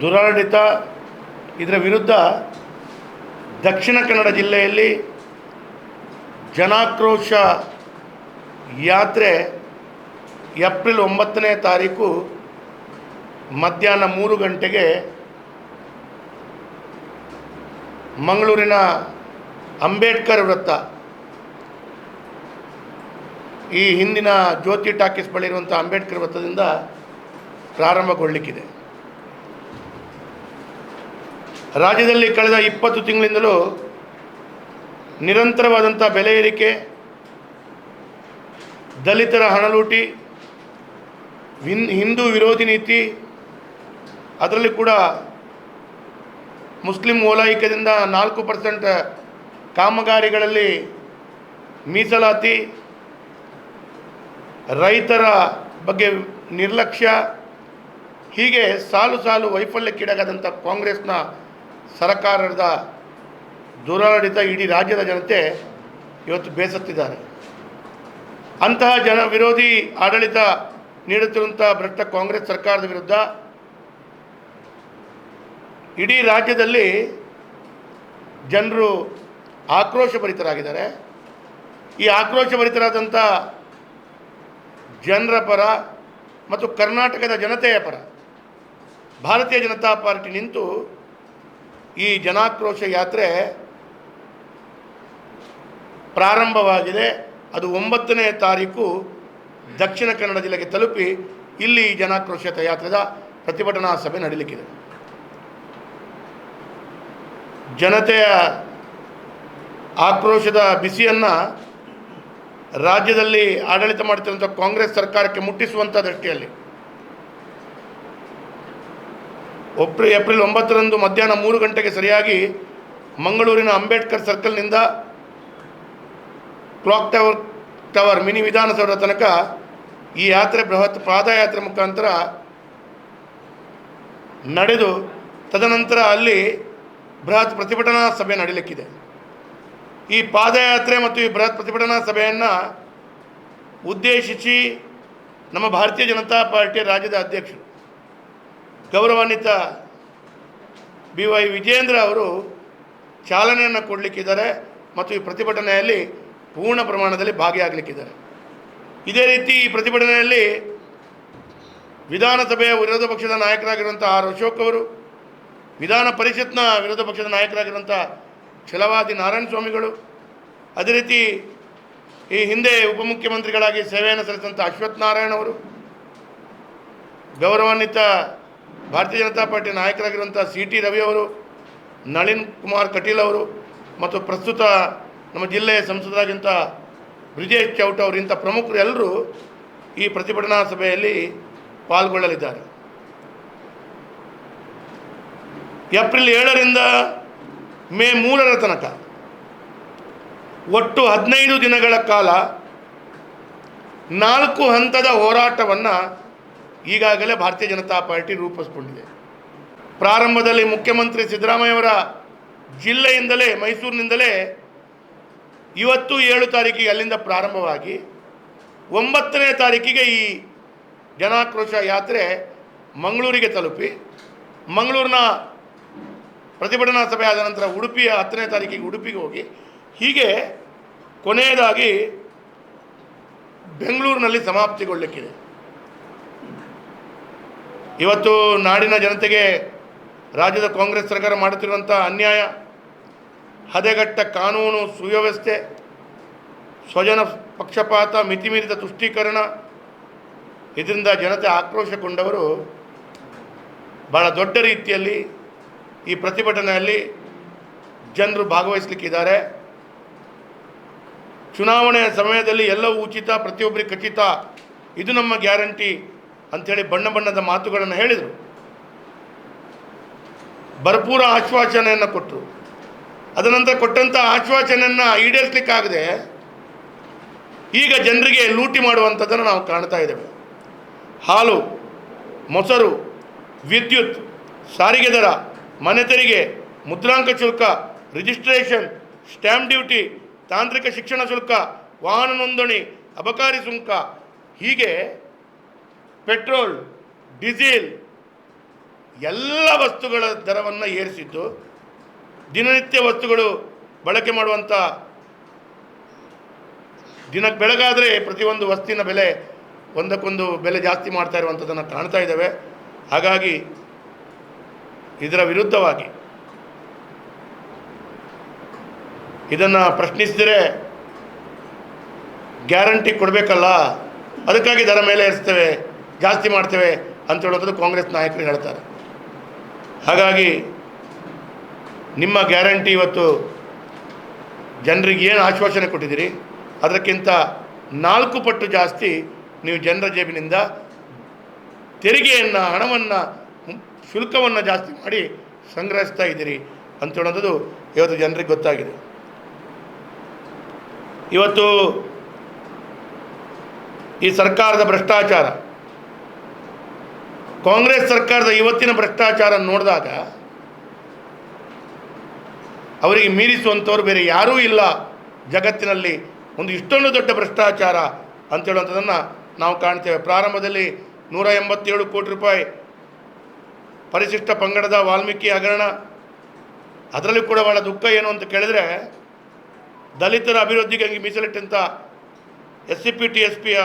ದುರಾಡಳಿತ ಇದರ ವಿರುದ್ಧ ದಕ್ಷಿಣ ಕನ್ನಡ ಜಿಲ್ಲೆಯಲ್ಲಿ ಜನಾಕ್ರೋಶ ಯಾತ್ರೆ ಏಪ್ರಿಲ್ ಒಂಬತ್ತನೇ ತಾರೀಕು ಮಧ್ಯಾಹ್ನ ಮೂರು ಗಂಟೆಗೆ ಮಂಗಳೂರಿನ ಅಂಬೇಡ್ಕರ್ ವೃತ್ತ. ಈ ಹಿಂದಿನ ಜ್ಯೋತಿ ಟಾಕೀಸ್ ಬಳಿ ಇರುವಂಥ ಅಂಬೇಡ್ಕರ್ ವೃತ್ತದಿಂದ ಪ್ರಾರಂಭಗೊಳ್ಳಲಿಕ್ಕಿದೆ ರಾಜ್ಯದಲ್ಲಿ ಕಳೆದ ಇಪ್ಪತ್ತು ತಿಂಗಳಿಂದಲೂ ನಿರಂತರವಾದಂಥ ಬೆಲೆ ಏರಿಕೆ, ದಲಿತರ ಹಣಲೂಟಿ, ವಿನ್, ಹಿಂದೂ ವಿರೋಧಿ ನೀತಿ, ಅದರಲ್ಲಿ ಕೂಡ ಮುಸ್ಲಿಂ ಓಲಾಯಿಕದಿಂದ ನಾಲ್ಕು ಪರ್ಸೆಂಟ್ ಕಾಮಗಾರಿಗಳಲ್ಲಿ ಮೀಸಲಾತಿ, ರೈತರ ಬಗ್ಗೆ ನಿರ್ಲಕ್ಷ್ಯ, ಹೀಗೆ ಸಾಲು ಸಾಲು ವೈಫಲ್ಯಕ್ಕೀಡಾಗದಂಥ ಕಾಂಗ್ರೆಸ್ನ ಸರ್ಕಾರದ ದುರಾಡಳಿತ ಇಡೀ ರಾಜ್ಯದ ಜನತೆ ಇವತ್ತು ಬೇಸತ್ತಿದ್ದಾರೆ. ಅಂತಹ ಜನ ವಿರೋಧಿ ಆಡಳಿತ ನೀಡುತ್ತಿರುವಂಥ ಭ್ರಷ್ಟ ಕಾಂಗ್ರೆಸ್ ಸರ್ಕಾರದ ವಿರುದ್ಧ ಇಡೀ ರಾಜ್ಯದಲ್ಲಿ ಜನರು ಆಕ್ರೋಶಭರಿತರಾಗಿದ್ದಾರೆ. ಈ ಆಕ್ರೋಶಭರಿತರಾದಂಥ ಜನರ ಪರ ಮತ್ತು ಕರ್ನಾಟಕದ ಜನತೆಯ ಪರ, ಭಾರತೀಯ ಜನತಾ ಪಾರ್ಟಿ ನಿಂತು ಈ ಜನಾಕ್ರೋಶ ಯಾತ್ರೆ ಪ್ರಾರಂಭವಾಗಿದೆ. ಅದು ಒಂಬತ್ತನೇ ತಾರೀಕು ದಕ್ಷಿಣ ಕನ್ನಡ ಜಿಲ್ಲೆಗೆ ತಲುಪಿ ಇಲ್ಲಿ ಜನಾಕ್ರೋಶ ಯಾತ್ರೆದ ಪ್ರತಿಭಟನಾ ಸಭೆ ನಡೀಲಿಕ್ಕಿದೆ. ಜನತೆಯ ಆಕ್ರೋಶದ ಬಿಸಿಯನ್ನು ರಾಜ್ಯದಲ್ಲಿ ಆಡಳಿತ ಮಾಡ್ತಿರುವಂಥ ಕಾಂಗ್ರೆಸ್ ಸರ್ಕಾರಕ್ಕೆ ಮುಟ್ಟಿಸುವಂಥ ದೃಷ್ಟಿಯಲ್ಲಿ ಒಪ್ರಿ ಏಪ್ರಿಲ್ ಒಂಬತ್ತರಂದು ಮಧ್ಯಾಹ್ನ ಮೂರು ಗಂಟೆಗೆ ಸರಿಯಾಗಿ ಮಂಗಳೂರಿನ Ambedkar ಸರ್ಕಲ್ನಿಂದ clock tower tower mini Vidhana Soudha ತನಕ ಈ ಯಾತ್ರೆ ಬೃಹತ್ ಪಾದಯಾತ್ರೆ ಮುಖಾಂತರ ನಡೆದು ತದನಂತರ ಅಲ್ಲಿ ಬೃಹತ್ ಪ್ರತಿಭಟನಾ ಸಭೆ ನಡೀಲಿಕ್ಕಿದೆ. ಈ ಪಾದಯಾತ್ರೆ ಮತ್ತು ಈ ಬೃಹತ್ ಪ್ರತಿಭಟನಾ ಸಭೆಯನ್ನು ಉದ್ದೇಶಿಸಿ ನಮ್ಮ ಭಾರತೀಯ ಜನತಾ ಪಾರ್ಟಿಯ ರಾಜ್ಯದ ಅಧ್ಯಕ್ಷರು ಗೌರವಾನ್ವಿತ ಬಿ ವೈ ವಿಜೇಂದ್ರ ಅವರು ಚಾಲನೆಯನ್ನು ಕೊಡಲಿಕ್ಕಿದ್ದಾರೆ ಮತ್ತು ಈ ಪ್ರತಿಭಟನೆಯಲ್ಲಿ ಪೂರ್ಣ ಪ್ರಮಾಣದಲ್ಲಿ ಭಾಗಿಯಾಗಲಿಕ್ಕಿದ್ದಾರೆ. ಇದೇ ರೀತಿ ಈ ಪ್ರತಿಭಟನೆಯಲ್ಲಿ ವಿಧಾನಸಭೆಯ ವಿರೋಧ ಪಕ್ಷದ ನಾಯಕರಾಗಿರುವಂಥ ಆರ್ ಅಶೋಕ್ ಅವರು, ವಿಧಾನ ಪರಿಷತ್ನ ವಿರೋಧ ಪಕ್ಷದ ನಾಯಕರಾಗಿರುವಂಥ ಛಲವಾದಿ ನಾರಾಯಣ ಸ್ವಾಮಿಗಳು, ಅದೇ ರೀತಿ ಈ ಹಿಂದೆ ಉಪಮುಖ್ಯಮಂತ್ರಿಗಳಾಗಿ ಸೇವೆಯನ್ನು ಸಲ್ಲಿಸಿದಂಥ ಅಶ್ವಥ್ ನಾರಾಯಣ ಅವರು, ಗೌರವಾನ್ವಿತ ಭಾರತೀಯ ಜನತಾ ಪಾರ್ಟಿ ನಾಯಕರಾಗಿರುವಂಥ ಸಿ ಟಿ ರವಿ ಅವರು, ನಳಿನ್ ಕುಮಾರ್ ಕಟೀಲ್ ಅವರು ಮತ್ತು ಪ್ರಸ್ತುತ ನಮ್ಮ ಜಿಲ್ಲೆಯ ಸಂಸದರಾಗಿಂಥ ಬ್ರಿಜೇಶ್ ಚೌಟ ಅವರು, ಇಂಥ ಪ್ರಮುಖರು ಎಲ್ಲರೂ ಈ ಪ್ರತಿಭಟನಾ ಸಭೆಯಲ್ಲಿ ಪಾಲ್ಗೊಳ್ಳಲಿದ್ದಾರೆ. ಏಪ್ರಿಲ್ ಏಳರಿಂದ ಮೇ ಮೂರರ ತನಕ, ಒಟ್ಟು ಹದಿನೈದು ದಿನಗಳ ಕಾಲ ನಾಲ್ಕು ಹಂತದ ಹೋರಾಟವನ್ನು ಈಗಾಗಲೇ ಭಾರತೀಯ ಜನತಾ ಪಾರ್ಟಿ ರೂಪಿಸ್ಕೊಂಡಿದೆ. ಪ್ರಾರಂಭದಲ್ಲಿ ಮುಖ್ಯಮಂತ್ರಿ ಸಿದ್ದರಾಮಯ್ಯವರ ಜಿಲ್ಲೆಯಿಂದಲೇ, ಮೈಸೂರಿನಿಂದಲೇ ಇವತ್ತು ಏಳು ತಾರೀಕಿಗೆ ಅಲ್ಲಿಂದ ಪ್ರಾರಂಭವಾಗಿ ಒಂಬತ್ತನೇ ತಾರೀಕಿಗೆ ಈ ಜನಾಕ್ರೋಶ ಯಾತ್ರೆ ಮಂಗಳೂರಿಗೆ ತಲುಪಿ, ಮಂಗಳೂರಿನ ಪ್ರತಿಭಟನಾ ಸಭೆ ಆದ ನಂತರ ಉಡುಪಿಯ ಹತ್ತನೇ ತಾರೀಕಿಗೆ ಉಡುಪಿಗೆ ಹೋಗಿ, ಹೀಗೆ ಕೊನೆಯದಾಗಿ ಬೆಂಗಳೂರಿನಲ್ಲಿ ಸಮಾಪ್ತಿಗೊಳ್ಳಲಿಕ್ಕಿದೆ ಇವತ್ತು ನಾಡಿನ ಜನತೆಗೆ ರಾಜ್ಯದ ಕಾಂಗ್ರೆಸ್ ಸರ್ಕಾರ ಮಾಡುತ್ತಿರುವಂಥ ಅನ್ಯಾಯ, ಹದೆಗಟ್ಟ ಕಾನೂನು ಸುವ್ಯವಸ್ಥೆ, ಸ್ವಜನ ಪಕ್ಷಪಾತ, ಮಿತಿಮೀರಿದ ತುಷ್ಟೀಕರಣ, ಇದರಿಂದ ಜನತೆ ಆಕ್ರೋಶಗೊಂಡವರು ಭಾಳ ದೊಡ್ಡ ರೀತಿಯಲ್ಲಿ ಈ ಪ್ರತಿಭಟನೆಯಲ್ಲಿ ಜನರು ಭಾಗವಹಿಸಲಿಕ್ಕಿದ್ದಾರೆ. ಚುನಾವಣೆಯ ಸಮಯದಲ್ಲಿ ಎಲ್ಲವೂ ಉಚಿತ, ಪ್ರತಿಯೊಬ್ಬರಿಗೆ ಖಚಿತ. ಇದು ನಮ್ಮ ಗ್ಯಾರಂಟಿ. ಅಂಥೇಳಿ ಬಣ್ಣ ಬಣ್ಣದ ಮಾತುಗಳನ್ನು ಹೇಳಿದರು. ಭರ್ಪೂರ ಆಶ್ವಾಸನೆಯನ್ನು ಕೊಟ್ಟರು. ಅದನಂತರ ಕೊಟ್ಟಂಥ ಆಶ್ವಾಸನೆಯನ್ನು ಈಡೇರಿಸಲಿಕ್ಕಾಗದೆ ಈಗ ಜನರಿಗೆ ಲೂಟಿ ಮಾಡುವಂಥದ್ದನ್ನು ನಾವು ಕಾಣ್ತಾ ಇದ್ದೇವೆ. ಹಾಲು, ಮೊಸರು, ವಿದ್ಯುತ್, ಸಾರಿಗೆ ದರ, ಮನೆ ತೆರಿಗೆ, ಮುದ್ರಾಂಕ ಶುಲ್ಕ ರಿಜಿಸ್ಟ್ರೇಷನ್ ಸ್ಟ್ಯಾಂಪ್ ಡ್ಯೂಟಿ ತಾಂತ್ರಿಕ ಶಿಕ್ಷಣ ಶುಲ್ಕ, ವಾಹನ ನೋಂದಣಿ, ಅಬಕಾರಿ ಸುಂಕ ಹೀಗೆ ಪೆಟ್ರೋಲ್, ಡೀಸೆಲ್ ಎಲ್ಲ ವಸ್ತುಗಳ ದರವನ್ನು ಏರಿಸಿದ್ದು ದಿನನಿತ್ಯ ವಸ್ತುಗಳು ಬಳಕೆ ಮಾಡುವಂಥ ದಿನಕ್ಕೆ ಬೆಳಗಾದರೆ ಪ್ರತಿಯೊಂದು ವಸ್ತಿನ ಬೆಲೆ ಒಂದಕ್ಕೊಂದು ಬೆಲೆ ಜಾಸ್ತಿ ಮಾಡ್ತಾ ಇರುವಂಥದ್ದನ್ನು ಕಾಣ್ತಾ ಇದ್ದಾವೆ. ಹಾಗಾಗಿ ಇದರ ವಿರುದ್ಧವಾಗಿ ಇದನ್ನು ಪ್ರಶ್ನಿಸಿದರೆ ಗ್ಯಾರಂಟಿ ಕೊಡಬೇಕಲ್ಲ? ಅದಕ್ಕಾಗಿ ದರ ಮೇಲೆ ಏರಿಸ್ತೇವೆ. ಜಾಸ್ತಿ ಮಾಡ್ತೇವೆ ಅಂತ ಹೇಳೋದು ಕಾಂಗ್ರೆಸ್ ನಾಯಕರು ಹೇಳ್ತಾರೆ. ಹಾಗಾಗಿ ನಿಮ್ಮ ಗ್ಯಾರಂಟಿ ಇವತ್ತು ಜನರಿಗೆ ಏನು ಆಶ್ವಾಸನೆ ಕೊಟ್ಟಿದ್ದೀರಿ? ಅದಕ್ಕಿಂತ ನಾಲ್ಕು ಪಟ್ಟು ಜಾಸ್ತಿ ನೀವು ಜನರ ಜೇಬಿನಿಂದ ತೆರಿಗೆಯನ್ನು, ಹಣವನ್ನು, ಶುಲ್ಕವನ್ನು ಜಾಸ್ತಿ ಮಾಡಿ ಸಂಗ್ರಹಿಸ್ತಾ ಇದ್ದೀರಿ ಅಂತ ಹೇಳೋದು ಇವತ್ತು ಜನರಿಗೆ ಗೊತ್ತಾಗಿದೆ. ಇವತ್ತು ಈ ಸರ್ಕಾರದ ಭ್ರಷ್ಟಾಚಾರ ಕಾಂಗ್ರೆಸ್ ಸರ್ಕಾರದ ಇವತ್ತಿನ ಭ್ರಷ್ಟಾಚಾರ ನೋಡಿದಾಗ ಅವರಿಗೆ ಮೀರಿಸುವಂಥವ್ರು ಬೇರೆ ಯಾರೂ ಇಲ್ಲ ಜಗತ್ತಿನಲ್ಲಿ. ಒಂದು ಇಷ್ಟೊಂದು ದೊಡ್ಡ ಭ್ರಷ್ಟಾಚಾರ ಅಂತ ಹೇಳುವಂಥದ್ದನ್ನು ನಾವು ಕಾಣ್ತೇವೆ. ಪ್ರಾರಂಭದಲ್ಲಿ ನೂರ ಎಂಬತ್ತೇಳು ಕೋಟಿ ರೂಪಾಯಿ ಪರಿಶಿಷ್ಟ ಪಂಗಡದ ವಾಲ್ಮೀಕಿ ಹಗರಣ. ಅದರಲ್ಲಿ ಕೂಡ ಭಾಳ ದುಃಖ ಏನು ಅಂತ ಕೇಳಿದರೆ ದಲಿತರ ಅಭಿವೃದ್ಧಿಗಾಗಿ ಮೀಸಲಿಟ್ಟಂಥ S C P, T S ಪಿಯ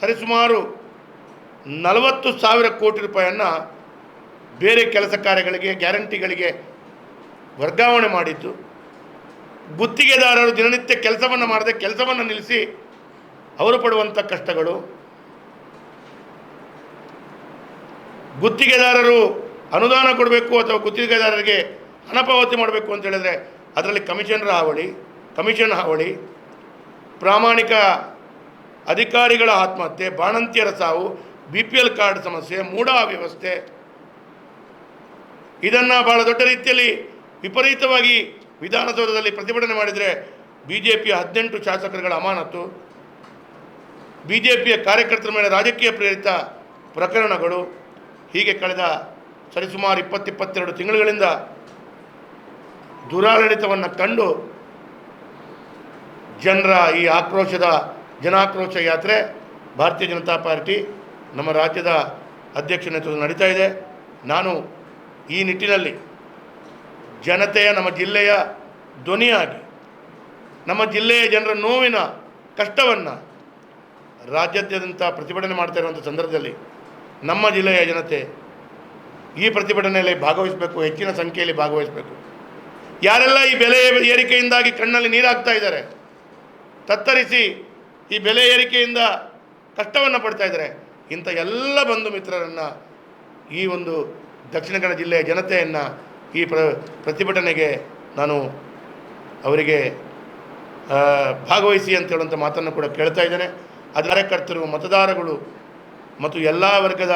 ಸರಿಸುಮಾರು ನಲವತ್ತು ಸಾವಿರ ಕೋಟಿ ರೂಪಾಯಿಯನ್ನು ಬೇರೆ ಕೆಲಸ ಕಾರ್ಯಗಳಿಗೆ, ಗ್ಯಾರಂಟಿಗಳಿಗೆ ವರ್ಗಾವಣೆ ಮಾಡಿದ್ದು. ಗುತ್ತಿಗೆದಾರರು ದಿನನಿತ್ಯ ಕೆಲಸವನ್ನು ಮಾಡದೆ ಕೆಲಸವನ್ನು ನಿಲ್ಲಿಸಿ ಅವರು ಪಡುವಂಥ ಕಷ್ಟಗಳು. ಗುತ್ತಿಗೆದಾರರು ಅನುದಾನ ಕೊಡಬೇಕು ಅಥವಾ ಗುತ್ತಿಗೆದಾರರಿಗೆ ಹಣ ಪಾವತಿ ಮಾಡಬೇಕು ಅಂತ ಹೇಳಿದರೆ ಅದರಲ್ಲಿ ಕಮಿಷನರ ಹಾವಳಿ, ಕಮಿಷನ್ ಹಾವಳಿ, ಪ್ರಾಮಾಣಿಕ ಅಧಿಕಾರಿಗಳ ಆತ್ಮಹತ್ಯೆ, ಬಾಣಂತಿಯರ ಸಾವು ಬಿ ಪಿ ಎಲ್ ಕಾರ್ಡ್ ಸಮಸ್ಯೆ ಮೂಢ ವ್ಯವಸ್ಥೆ. ಇದನ್ನು ಬಹಳ ದೊಡ್ಡ ರೀತಿಯಲ್ಲಿ ವಿಪರೀತವಾಗಿ ವಿಧಾನಸೌಧದಲ್ಲಿ ಪ್ರತಿಭಟನೆ ಮಾಡಿದರೆ ಬಿ ಜೆ ಪಿಯ ಹದಿನೆಂಟು ಶಾಸಕರುಗಳ ಅಮಾನತು ಬಿ ಜೆ ಪಿಯ ಕಾರ್ಯಕರ್ತರ ಮೇಲೆ ರಾಜಕೀಯ ಪ್ರೇರಿತ ಪ್ರಕರಣಗಳು. ಹೀಗೆ ಕಳೆದ ಸರಿಸುಮಾರು ಇಪ್ಪತ್ತಿಪ್ಪತ್ತೆರಡು ತಿಂಗಳುಗಳಿಂದ ದುರಾಡಳಿತವನ್ನು ಕಂಡು ಜನರ ಈ ಆಕ್ರೋಶದ, ಜನಾಕ್ರೋಶ ಯಾತ್ರೆ, ಭಾರತೀಯ ಜನತಾ ಪಾರ್ಟಿ ನಮ್ಮ ರಾಜ್ಯದ ಅಧ್ಯಕ್ಷ ನೇತೃತ್ವ ನಡೀತಾ ಇದೆ. ನಾನು ಈ ನಿಟ್ಟಿನಲ್ಲಿ ಜನತೆಯ, ನಮ್ಮ ಜಿಲ್ಲೆಯ ಧ್ವನಿಯಾಗಿ, ನಮ್ಮ ಜಿಲ್ಲೆಯ ಜನರ ನೋವಿನ ಕಷ್ಟವನ್ನು ರಾಜ್ಯಾದ್ಯಂತ ಪ್ರತಿಭಟನೆ ಮಾಡ್ತಾ ಇರುವಂಥ ಸಂದರ್ಭದಲ್ಲಿ ನಮ್ಮ ಜಿಲ್ಲೆಯ ಜನತೆ ಈ ಪ್ರತಿಭಟನೆಯಲ್ಲಿ ಭಾಗವಹಿಸಬೇಕು, ಹೆಚ್ಚಿನ ಸಂಖ್ಯೆಯಲ್ಲಿ ಭಾಗವಹಿಸಬೇಕು. ಯಾರೆಲ್ಲ ಈ ಬೆಲೆ ಏರಿಕೆಯಿಂದಾಗಿ ಕಣ್ಣಲ್ಲಿ ನೀರಾಗ್ತಾ ಇದ್ದಾರೆ, ತತ್ತರಿಸಿ ಈ ಬೆಲೆ ಏರಿಕೆಯಿಂದ ಕಷ್ಟವನ್ನು ಪಡ್ತಾ ಇದ್ದಾರೆ ಇಂಥ ಎಲ್ಲ ಬಂಧು ಮಿತ್ರರನ್ನು ಈ ಒಂದು ದಕ್ಷಿಣ ಕನ್ನಡ ಜಿಲ್ಲೆಯ ಜನತೆಯನ್ನು ಈ ಪ್ರ, ಪ್ರತಿಭಟನೆಗೆ ನಾನು ಅವರಿಗೆ ಭಾಗವಹಿಸಿ ಅಂತ ಹೇಳುವಂಥ ಮಾತನ್ನು ಕೂಡ ಕೇಳ್ತಾ ಇದ್ದೇನೆ. ಕಾರ್ಯಕರ್ತರು, ಮತದಾರಗಳು ಮತ್ತು ಎಲ್ಲ ವರ್ಗದ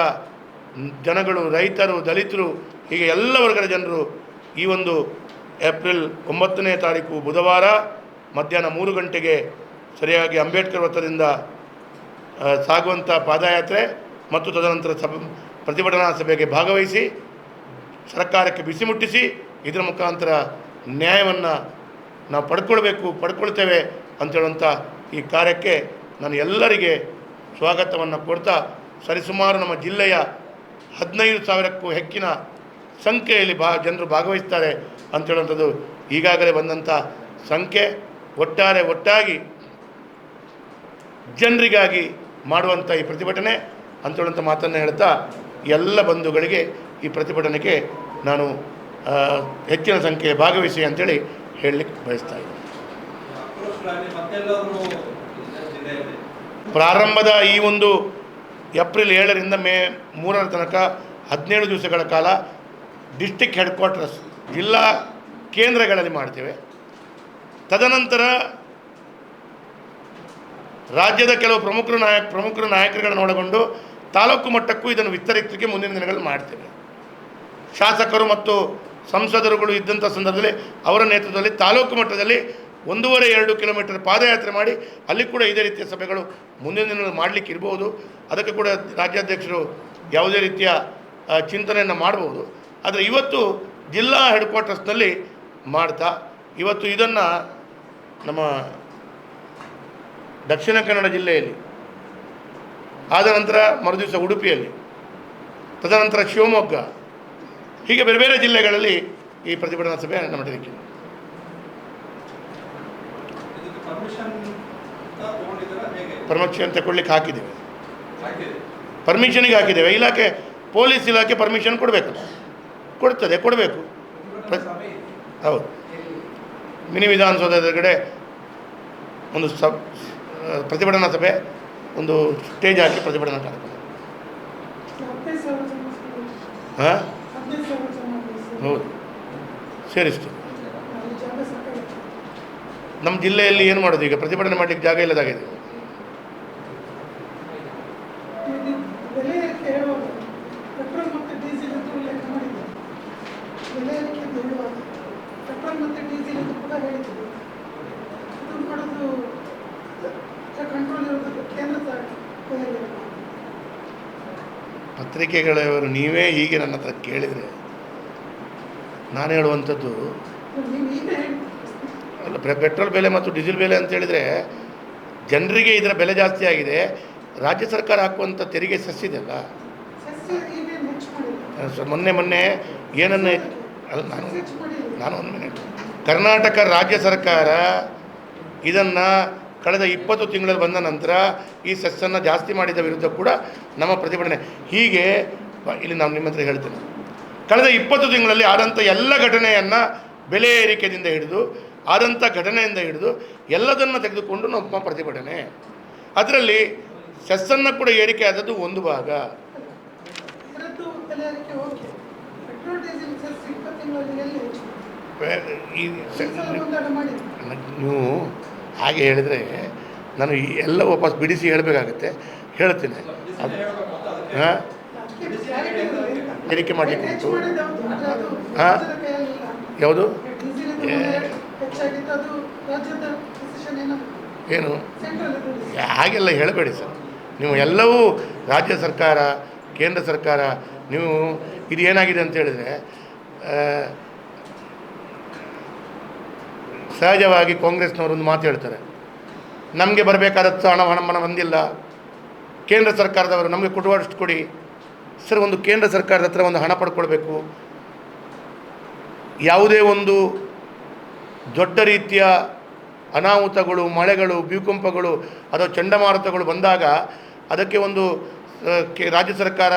ಜನಗಳು, ರೈತರು, ದಲಿತರು, ಹೀಗೆ ಎಲ್ಲ ವರ್ಗದ ಜನರು ಈ ಒಂದು ಏಪ್ರಿಲ್ ಒಂಬತ್ತನೇ ತಾರೀಕು ಬುಧವಾರ ಮಧ್ಯಾಹ್ನ ಮೂರು ಗಂಟೆಗೆ ಸರಿಯಾಗಿ ಅಂಬೇಡ್ಕರ್ ವೃತ್ತದಿಂದ ಸಾಗುವಂಥ ಪಾದಯಾತ್ರೆ ಮತ್ತು ತದನಂತರ ಸಭ ಪ್ರತಿಭಟನಾ ಸಭೆಗೆ ಭಾಗವಹಿಸಿ ಸರ್ಕಾರಕ್ಕೆ ಬಿಸಿ ಮುಟ್ಟಿಸಿ ಇದರ ಮುಖಾಂತರ ನ್ಯಾಯವನ್ನು ನಾವು ಪಡ್ಕೊಳ್ಬೇಕು, ಪಡ್ಕೊಳ್ತೇವೆ ಅಂತೇಳುವಂಥ ಈ ಕಾರ್ಯಕ್ಕೆ ನಾನು ಎಲ್ಲರಿಗೆ ಸ್ವಾಗತವನ್ನು ಕೊಡ್ತಾ ಸರಿಸುಮಾರು ನಮ್ಮ ಜಿಲ್ಲೆಯ ಹದಿನೈದು ಸಾವಿರಕ್ಕೂ ಹೆಚ್ಚಿನ ಸಂಖ್ಯೆಯಲ್ಲಿ ಬಾ ಜನರು ಭಾಗವಹಿಸ್ತಾರೆ ಅಂತೇಳುವಂಥದ್ದು ಈಗಾಗಲೇ ಬಂದಂಥ ಸಂಖ್ಯೆ. ಒಟ್ಟಾರೆ ಒಟ್ಟಾಗಿ ಜನರಿಗಾಗಿ ಮಾಡುವಂಥ ಈ ಪ್ರತಿಭಟನೆ ಅಂತೇಳುವಂಥ ಮಾತನ್ನು ಹೇಳ್ತಾ ಎಲ್ಲ ಬಂಧುಗಳಿಗೆ ಈ ಪ್ರತಿಭಟನೆಗೆ ನಾನು ಹೆಚ್ಚಿನ ಸಂಖ್ಯೆ ಭಾಗವಹಿಸಿ ಅಂತೇಳಿ ಹೇಳಲಿಕ್ಕೆ ಬಯಸ್ತಾ ಇದ್ದೀನಿ. ಪ್ರಾರಂಭದ ಈ ಒಂದು ಏಪ್ರಿಲ್ ಏಳರಿಂದ ಮೇ ಮೂರರ ತನಕ ಹದಿನೇಳು ದಿವಸಗಳ ಕಾಲ ಡಿಸ್ಟಿಕ್ ಹೆಡ್ ಕ್ವಾರ್ಟರ್ಸ್ ಜಿಲ್ಲಾ ಕೇಂದ್ರಗಳಲ್ಲಿ ಮಾಡ್ತೇವೆ. ತದನಂತರ ರಾಜ್ಯದ ಕೆಲವು ಪ್ರಮುಖ ನಾಯಕ ಪ್ರಮುಖ ನಾಯಕರುಗಳನ್ನು ಒಳಗೊಂಡು ತಾಲೂಕು ಮಟ್ಟಕ್ಕೂ ಇದನ್ನು ವಿಸ್ತರಿಸಲಿಕ್ಕೆ ಮುಂದಿನ ದಿನಗಳಲ್ಲಿ ಮಾಡ್ತೇವೆ. ಶಾಸಕರು ಮತ್ತು ಸಂಸದರುಗಳು ಇದ್ದಂಥ ಸಂದರ್ಭದಲ್ಲಿ ಅವರ ನೇತೃತ್ವದಲ್ಲಿ ತಾಲೂಕು ಮಟ್ಟದಲ್ಲಿ ಒಂದೂವರೆ ಎರಡು ಕಿಲೋಮೀಟರ್ ಪಾದಯಾತ್ರೆ ಮಾಡಿ ಅಲ್ಲಿ ಕೂಡ ಇದೇ ರೀತಿಯ ಸಭೆಗಳು ಮುಂದಿನ ದಿನಗಳಲ್ಲಿ ಮಾಡಲಿಕ್ಕೆ ಇರಬಹುದು ಅದಕ್ಕೆ ಕೂಡ ರಾಜ್ಯಾಧ್ಯಕ್ಷರು ಯಾವುದೇ ರೀತಿಯ ಚಿಂತನೆಯನ್ನು ಮಾಡಬಹುದು ಆದರೆ ಇವತ್ತು ಜಿಲ್ಲಾ ಹೆಡ್ ಕ್ವಾರ್ಟರ್ಸ್ನಲ್ಲಿ ಮಾಡ್ತಾ, ಇವತ್ತು ಇದನ್ನು ನಮ್ಮ ದಕ್ಷಿಣ ಕನ್ನಡ ಜಿಲ್ಲೆಯಲ್ಲಿ. ಆದ ನಂತರ ಮರುದಿವಸ ಉಡುಪಿಯಲ್ಲಿ ತದನಂತರ ಶಿವಮೊಗ್ಗ ಹೀಗೆ ಬೇರೆ ಬೇರೆ ಜಿಲ್ಲೆಗಳಲ್ಲಿ ಈ ಪ್ರತಿಭಟನಾ ಸಭೆ ನಡೆದಿದೆ ಪರ್ಮಿಷನ್ ತಗೊಳ್ಳಿಕ್ಕೆ ಹಾಕಿದ್ದೇವೆ. ಪರ್ಮಿಷನ್ಗೆ ಹಾಕಿದ್ದೇವೆ. ಇಲಾಖೆ ಪೊಲೀಸ್ ಇಲಾಖೆ ಪರ್ಮಿಷನ್ ಕೊಡಬೇಕು. ಕೊಡ್ತದೆ ಕೊಡಬೇಕು. ಹೌದು. ಮಿನಿ ವಿಧಾನಸೌಧದ ಎದುರುಗಡೆ ಒಂದು ಸಬ್ ಪ್ರತಿಭಟನಾ ಸಭೆ ಒಂದು ಸ್ಟೇಜ್ ಹಾಕಿ ಪ್ರತಿಭಟನಾ ಕಾರ್ಯಕ್ರಮ. ಹಾಂ. ಹೌದು. ಸೇರಿಸ್ತು ನಮ್ಮ ಜಿಲ್ಲೆಯಲ್ಲಿ ಏನು ಮಾಡೋದು ಈಗ? ಪ್ರತಿಭಟನೆ ಮಾಡಲಿಕ್ಕೆ ಜಾಗ ಇಲ್ಲದಾಗಿದೆ ಇದು ಬೆಲೆ ಏರಿಕೆ ಹೇಳುವಾಗ ಪೆಟ್ರೋಲ್ ಮತ್ತು ಡೀಸೆಲ್ ಅಂತ ಉಲ್ಲೇಖ ಮಾಡಿದ್ದಾರೆ ಬೆಲೆ ಏರಿಕೆ ಅಂತ ಹೇಳುವಾಗ ಪೆಟ್ರೋಲ್ ಮತ್ತು ಡೀಸೆಲ್ ಅಂತ ಕೂಡ ಹೇಳಿದ್ರು ಇದು ಮಾಡೋದು ಕಂಟ್ರೋಲ್ ಇರೋದು ಕೇಂದ್ರದ ಕೈಯಲ್ಲಿರೋದು. ಪತ್ರಿಕೆಗಳವರು ನೀವೇ ಹೀಗೆ ನನ್ನ ಹತ್ರ ಕೇಳಿದರೆ ನಾನು ಹೇಳುವಂಥದ್ದು, ಅಲ್ಲ ಪೆಟ್ರೋಲ್ ಬೆಲೆ ಮತ್ತು ಡೀಸೆಲ್ ಬೆಲೆ ಅಂತ ಹೇಳಿದರೆ ಜನರಿಗೆ ಇದರ ಬೆಲೆ ಜಾಸ್ತಿ ಆಗಿದೆ. ರಾಜ್ಯ ಸರ್ಕಾರ ಹಾಕುವಂಥ ತೆರಿಗೆ ಈಗ ಹೆಚ್ಚು ಮೊನ್ನೆ ಮೊನ್ನೆ ಏನನ್ನ, ಅಲ್ಲ, ನಾನು ನಾನು ಒಂದು ಮಿನಿಟ್ ಕರ್ನಾಟಕ ರಾಜ್ಯ ಸರ್ಕಾರ ಇದನ್ನು ಕಳೆದ ಇಪ್ಪತ್ತು ತಿಂಗಳಲ್ಲಿ ಬಂದ ನಂತರ ಈ ಸೆಸ್ಸನ್ನು ಜಾಸ್ತಿ ಮಾಡಿದ ವಿರುದ್ಧ ಕೂಡ ನಮ್ಮ ಪ್ರತಿಭಟನೆ. ಹೀಗೆ ಇಲ್ಲಿ ನಾನು ನಿಮ್ಮ ಹತ್ರ ಹೇಳ್ತೇನೆ. ಕಳೆದ ಇಪ್ಪತ್ತು ತಿಂಗಳಲ್ಲಿ ಆದಂಥ ಎಲ್ಲ ಘಟನೆಯನ್ನು ಬೆಲೆ ಏರಿಕೆಯಿಂದ ಹಿಡಿದು ಆದಂಥ ಘಟನೆಯಿಂದ ಹಿಡಿದು ಎಲ್ಲದನ್ನು ತೆಗೆದುಕೊಂಡು ನಮ್ಮ ಪ್ರತಿಭಟನೆ. ಅದರಲ್ಲಿ ಸೆಸ್ಸನ್ನು ಕೂಡ ಏರಿಕೆ ಆದದ್ದು ಒಂದು ಭಾಗ. ನೀವು ಹಾಗೆ ಹೇಳಿದರೆ ನಾನು ಈ ಎಲ್ಲ ವಾಪಸ್ ಬಿಡಿಸಿ ಹೇಳಬೇಕಾಗತ್ತೆ. ಹೇಳ್ತೀನಿ. ಅದು ಹಾಂ? ಏರಿಕೆ ಮಾಡಲಿಕ್ಕೆ ಉಂಟು ಹಾಂ? ಯಾವುದು? ಏನು? ಹಾಗೆಲ್ಲ ಹೇಳಬೇಡಿ ಸರ್. ನೀವು ಎಲ್ಲವೂ ರಾಜ್ಯ ಸರ್ಕಾರ ಕೇಂದ್ರ ಸರ್ಕಾರ ನೀವು ಇದು ಏನಾಗಿದೆ ಅಂತ ಹೇಳಿದರೆ ಸಹಜವಾಗಿ ಕಾಂಗ್ರೆಸ್ನವರೊಂದು ಮಾತು ಹೇಳ್ತಾರೆ. ನಮಗೆ ಬರಬೇಕಾದಷ್ಟು ಹಣ ಹಣ ಬಂದಿಲ್ಲ ಕೇಂದ್ರ ಸರ್ಕಾರದವರು ನಮಗೆ ಕೊಡುವಷ್ಟು ಕೊಡಿ. ಸರ್, ಒಂದು ಕೇಂದ್ರ ಸರ್ಕಾರದ ಹತ್ರ ಒಂದು ಹಣ ಪಡ್ಕೊಳ್ಬೇಕು. ಯಾವುದೇ ಒಂದು ದೊಡ್ಡ ರೀತಿಯ ಅನಾಹುತಗಳು, ಮಳೆಗಳು, ಭೂಕಂಪಗಳು, ಅಥವಾ ಚಂಡಮಾರುತಗಳು ಬಂದಾಗ ಅದಕ್ಕೆ ಒಂದು ರಾಜ್ಯ ಸರ್ಕಾರ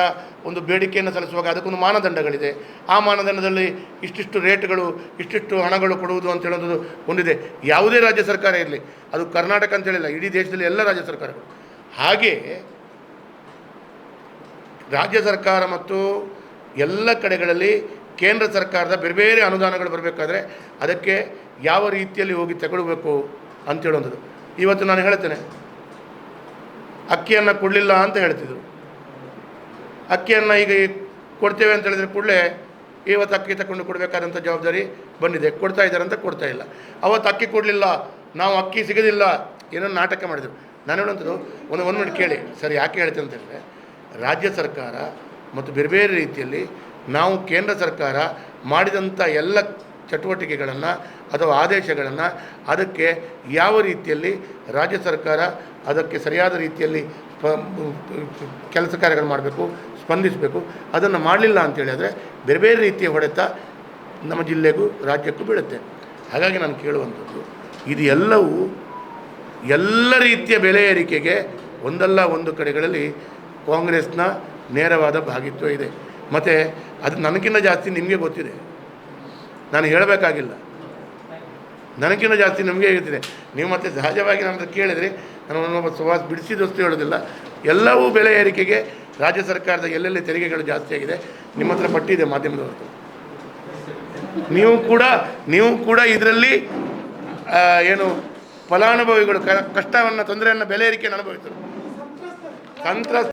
ಒಂದು ಬೇಡಿಕೆಯನ್ನು ಸಲ್ಲಿಸುವಾಗ ಅದಕ್ಕೊಂದು ಮಾನದಂಡಗಳಿದೆ. ಆ ಮಾನದಂಡದಲ್ಲಿ ಇಷ್ಟಿಷ್ಟು ರೇಟ್ಗಳು, ಇಷ್ಟಿಷ್ಟು ಹಣಗಳು ಕೊಡುವುದು ಅಂತ ಹೇಳೋದು ಒಂದಿದೆ. ಯಾವುದೇ ರಾಜ್ಯ ಸರ್ಕಾರ ಇರಲಿ, ಅದು ಕರ್ನಾಟಕ ಅಂತ ಹೇಳಿಲ್ಲ, ಇಡೀ ದೇಶದಲ್ಲಿ ಎಲ್ಲ ರಾಜ್ಯ ಸರ್ಕಾರಗಳು. ಹಾಗೆ ರಾಜ್ಯ ಸರ್ಕಾರ ಮತ್ತು ಎಲ್ಲ ಕಡೆಗಳಲ್ಲಿ ಕೇಂದ್ರ ಸರ್ಕಾರದ ಬೇರೆ ಬೇರೆ ಅನುದಾನಗಳು ಬರಬೇಕಾದ್ರೆ ಅದಕ್ಕೆ ಯಾವ ರೀತಿಯಲ್ಲಿ ಹೋಗಿ ತಗೊಳ್ಬೇಕು ಅಂತ ಹೇಳುವಂಥದ್ದು. ಇವತ್ತು ನಾನು ಹೇಳ್ತೇನೆ, ಅಕ್ಕಿಯನ್ನು ಕೊಡಲಿಲ್ಲ ಅಂತ ಹೇಳ್ತಿದ್ರು. ಅಕ್ಕಿಯನ್ನು ಈಗ ಕೊಡ್ತೇವೆ ಅಂತ ಹೇಳಿದ್ರೆ ಕೂಡಲೇ ಇವತ್ತು ಅಕ್ಕಿ ತಗೊಂಡು ಕೊಡಬೇಕಾದಂಥ ಜವಾಬ್ದಾರಿ ಬಂದಿದೆ. ಕೊಡ್ತಾ ಇದ್ದಾರೆ ಅಂತ ಕೊಡ್ತಾ ಇಲ್ಲ. ಅವತ್ತು ಅಕ್ಕಿ ಕೊಡಲಿಲ್ಲ, ನಾವು ಅಕ್ಕಿ ಸಿಗೋದಿಲ್ಲ, ಏನೋ ನಾಟಕ ಮಾಡಿದರು. ನಾನು ಹೇಳುವಂಥದ್ದು, ಒಂದು ಒಂದು ಮಿನಿಟ್ ಕೇಳಿ. ಸರ್, ಯಾಕೆ ಹೇಳ್ತೇನೆ ಅಂತ ಹೇಳಿದ್ರೆ, ರಾಜ್ಯ ಸರ್ಕಾರ ಮತ್ತು ಬೇರೆ ಬೇರೆ ರೀತಿಯಲ್ಲಿ ನಾವು ಕೇಂದ್ರ ಸರ್ಕಾರ ಮಾಡಿದಂಥ ಎಲ್ಲ ಚಟುವಟಿಕೆಗಳನ್ನು ಅಥವಾ ಆದೇಶಗಳನ್ನು ಅದಕ್ಕೆ ಯಾವ ರೀತಿಯಲ್ಲಿ ರಾಜ್ಯ ಸರ್ಕಾರ ಅದಕ್ಕೆ ಸರಿಯಾದ ರೀತಿಯಲ್ಲಿ ಕೆಲಸ ಕಾರ್ಯಗಳು ಮಾಡಬೇಕು ಸ್ಪಂದಿಸಬೇಕು. ಅದನ್ನು ಮಾಡಲಿಲ್ಲ ಅಂತೇಳಿ ಆದರೆ ಬೇರೆ ಬೇರೆ ರೀತಿಯ ಹೊಡೆತ ನಮ್ಮ ಜಿಲ್ಲೆಗೂ ರಾಜ್ಯಕ್ಕೂ ಬೀಳುತ್ತೆ. ಹಾಗಾಗಿ ನಾನು ಕೇಳುವಂಥದ್ದು, ಇದು ಎಲ್ಲವೂ ಎಲ್ಲ ರೀತಿಯ ಬೆಲೆ ಏರಿಕೆಗೆ ಒಂದಲ್ಲ ಒಂದು ಕಡೆಗಳಲ್ಲಿ ಕಾಂಗ್ರೆಸ್ನ ನೇರವಾದ ಭಾಗಿತ್ವ ಇದೆ. ಮತ್ತು ಅದು ನನಗಿಂತ ಜಾಸ್ತಿ ನಿಮಗೆ ಗೊತ್ತಿದೆ. ನಾನು ಹೇಳಬೇಕಾಗಿಲ್ಲ. ನನಗಿಂತ ಜಾಸ್ತಿ ನಿಮಗೆ ಹೇಳ್ತಿದೆ ನೀವು ಮತ್ತೆ ಸಹಜವಾಗಿ ನನ್ನ ಕೇಳಿದ್ರಿ ನಾನು ಒಬ್ಬ ಸುವಾಸ ಬಿಡಿಸಿದಷ್ಟು ಹೇಳೋದಿಲ್ಲ. ಎಲ್ಲವೂ ಬೆಲೆ ಏರಿಕೆಗೆ ರಾಜ್ಯ ಸರ್ಕಾರದ ಎಲ್ಲೆಲ್ಲಿ ತೆರಿಗೆಗಳು ಜಾಸ್ತಿ ಆಗಿದೆ, ನಿಮ್ಮ ಹತ್ರ ಪಟ್ಟಿದೆ ಮಾಧ್ಯಮದವರೆಗೂ ನೀವು ಕೂಡ ನೀವು ಕೂಡ ಇದರಲ್ಲಿ ಏನು ಫಲಾನುಭವಿಗಳು ಕಷ್ಟವನ್ನು, ತೊಂದರೆಯನ್ನು ಬೆಲೆ ಏರಿಕೆಯನ್ನು ಅನುಭವಿಸಿದರು. ಸಂತ್ರಸ್ತ